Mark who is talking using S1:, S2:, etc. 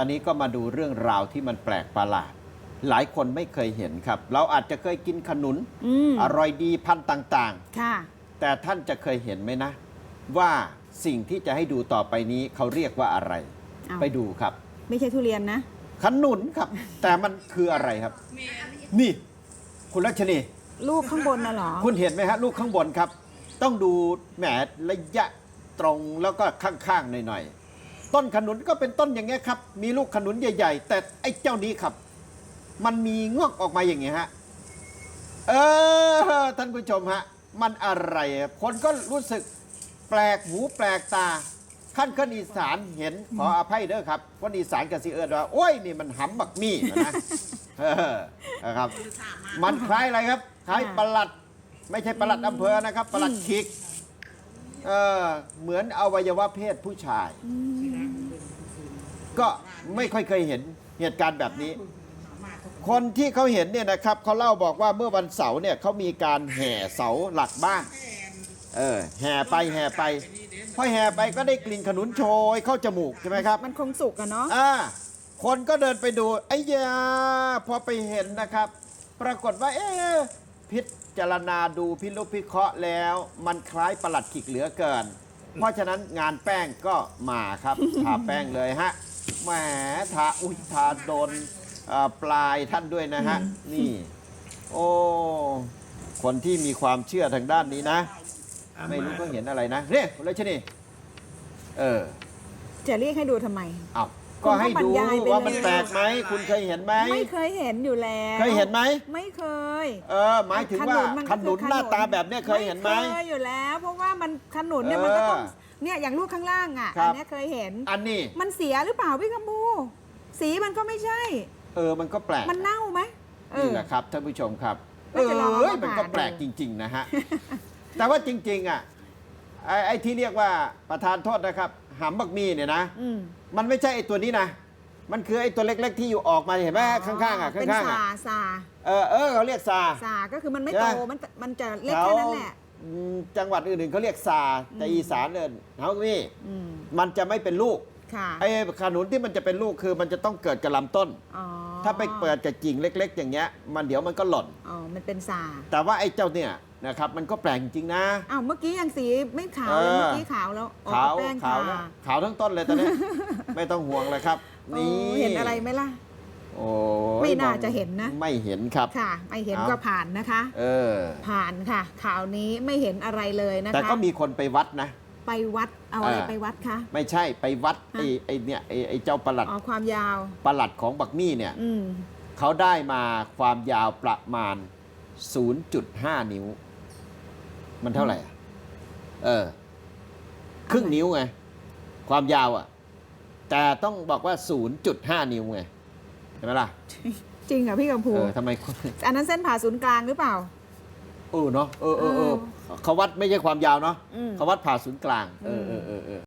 S1: อนนี้ก็มาดูเรื่องราวที่มันแปลกประหลาด หลายคนไม่เคยเห็นครับ เราอาจจะเคยกินขนุน
S2: อืม
S1: อร่อยดีพันธุ์ต่าง
S2: ค่ะ
S1: ๆแต่ท่านจะเคยเห็นไหมนะ ว่าสิ่งที่จะให้ดูต่อไปนี้เขาเรียกว่าอะไร
S2: เอา
S1: ไปดูครับ
S2: ไม่ใช่ทุเรียนนะ
S1: ขนุนครับ แต่มันคืออะไรครับ นี่ คุณรัชนี
S2: ลูกข้างบนน่ะเหรอ
S1: คุณเห็นไหมฮะลูกข้างบนครับ ต้องดูแหมระยะตรงแล้วก็ข้างๆหน่อยๆ ต้นขนุนก็เป็นต้นอย่างเงี้ยครับ มีลูกขนุนใหญ่ ๆ แต่ไอ้เจ้านี้ครับ มันมีงอกออกมาอย่างเงี้ยฮะเออท่านผู้ชมฮะมันอะไร คนก็รู้สึกแปลกหูแปลกตาขั้นคนอีสานเห็นขออภัยเด้อครับคนอีสานกับสิเอิญว่าโอ้ยนี่มันหำบักมี่นะเออนะครับ มันคล้ายอะไรครับคล้ายประหลัด ไม่ใช่ประหลัดอำเภอนะครับประหลัดคิกเออเหมือนอวัยวะเพศผู้ชาย ก็ไม่ค่อยเคยเห็นเหตุการณ์แบบนี้ คนที่เขาเห็นเนี่ยนะครับเขาเล่าบอกว่าเมื่อวันเสาร์เนี่ยเขามีการแห่เสาหลักบ้านเออแห่ไปแห่ไปพอแห่ไปก็ได้กลิ่นขนุนโชยเข้าจมูกใช่ไหมครับ
S2: มันคงสุกอะเนาะ
S1: อ่าคนก็เดินไปดูไอ้ยาพอไปเห็นนะครับ ปรากฏว่าเอ๊ะพิจารณาดูพิลุพิเคราะห์แล้ว มันคล้ายประหลัดขิกเหลือเกิน เพราะฉะนั้นงานแป้งก็มาครับทาแป้งเลยฮะ แหมทาอุ้ยทาโดนเอ่อปลายท่านด้วยนะฮะ นี่ โอ้ คนที่มีความเชื่อทางด้านนี้นะ ไม่รู้เขาเห็นอะไรนะเนี่ยคุณเลชนีเออ
S2: จะเรียกให้ดูทำไม
S1: เอาก็ให้ดู
S2: คุณก็บรรยายไป
S1: ว่ามัน
S2: เลย
S1: แปลกไหม คุณเคยเห็นไหม
S2: ไม่เคยเห็นอยู่แล้ว
S1: เคยเห็นไหม
S2: ไม่เคย
S1: เออ หมายถึงว่า
S2: มั
S1: ขนุน
S2: คือ
S1: หน้าตาแบบเนี้ยเคยเห็นไหม
S2: เคยอยู่แล้ว เพราะว่ามันขนุนเนี่ยมันก็ต้อง
S1: เออ
S2: เนี่ยอย่างลูกข้างล่างอะ
S1: ครั
S2: อั
S1: บ
S2: นเนี้ยเคยเห็น
S1: อันนี้
S2: มันเสียหรือเปล่าพี่คำพูสีมันก็ไม่ใช่
S1: เออมันก็แปลก
S2: มันเน่าไหมเอ
S1: นี่
S2: อ
S1: แหละครับท่านผู้ชมครับ เอ
S2: ก็จะลองเอา
S1: อ
S2: มา
S1: มันก็
S2: ผ่า
S1: แปลก
S2: ดู
S1: จริง ๆ นะฮะ แต่ว่าจริง ๆ อะไอ้ไอ้ที่เรียกว่าประธานโทษนะครับหำบักมีเนี่ยนะ
S2: อืม
S1: มันไม่ใช่ไอ้ตัวนี้นะ มันคือไอ้ตัวเล็ก ๆ ที่อยู่ออกมาเห็นไหมข้างๆอะ
S2: เป็น
S1: ข้างๆ
S2: ซา
S1: อะ
S2: ซา
S1: เออเออเขาเรียกซา
S2: ซาก็คือมันไม่
S1: ใช่
S2: โต
S1: ไหม
S2: มันมันจะเล็กแค่นั้นแหละ
S1: อืมจังหวัดอื่นๆเขาเรียกซาแต่
S2: อืม
S1: อีสานเนี่ยเขานี่
S2: อืม
S1: มันจะไม่เป็นลูก
S2: ค่ะ
S1: ไอ้ขนุนที่มันจะเป็นลูกคือมันจะต้องเกิดกับลำต้น
S2: อ๋อ
S1: ถ้าไปเปิดกับกิ่งเล็ก ๆ อย่างเงี้ย มันเดี๋ยวมันก็หล่น
S2: อ๋อมันเป็นซา
S1: แต่ว่าไอ้เจ้าเนี่ยนะครับมันก็แปลกจริงๆนะ
S2: อ้าวเมื่อกี้ยังสีไม่ขาว
S1: เออ
S2: เลยเมื่อกี้ขาวแล้วออก
S1: ขาว
S2: แป้ง
S1: ขาว
S2: ท
S1: นะขาวทั้งต้นเลยตอนนี้ ไม่ต้องห่วงเลยครับ
S2: โอ้
S1: นี่
S2: เห็นอะไรไหมล่ะ
S1: โอ้ย
S2: ไม่น่า
S1: อง
S2: จะเห็นนะ
S1: ไม่เห็นครับ
S2: ค่ะ ไม่เห็น
S1: เอา
S2: ก็ผ่านนะคะ
S1: เออ
S2: ผ่านค่ะ ข่าวนี้ไม่เห็นอะไรเลยนะคะ
S1: แต่ก็มีคนไปวัดนะ
S2: ไปวัด เอาอะไร
S1: เออ
S2: ไปวัดคะ
S1: ไม่ใช่ไปวัด
S2: ฮะ
S1: ไอ้ไอ้เนี่ยไอ้ไอ้เจ้าประหลัด
S2: อ๋อความยาว
S1: ประหลัดของบักมี่เนี่ย
S2: อืม
S1: เขาได้มาความยาวประมาณ 0.5 นิ้ว มันเท่าไหร่อะเออ ครึ่งนิ้วไง ความยาวอะ แต่ต้องบอกว่า 0.5 นิ้วไงเห็นไหมล่ะ
S2: จริงเหรอพี่กัมพู
S1: เออทำไม
S2: อันนั้นเส้นผ่าศูนย์กลางหรือเปล่า
S1: เออเนาะเออเออเออเขาวัดไม่ใช่ความยาวเนาะ
S2: อืม
S1: เขาวัดผ่าศูนย์กลางเออเออเออเออ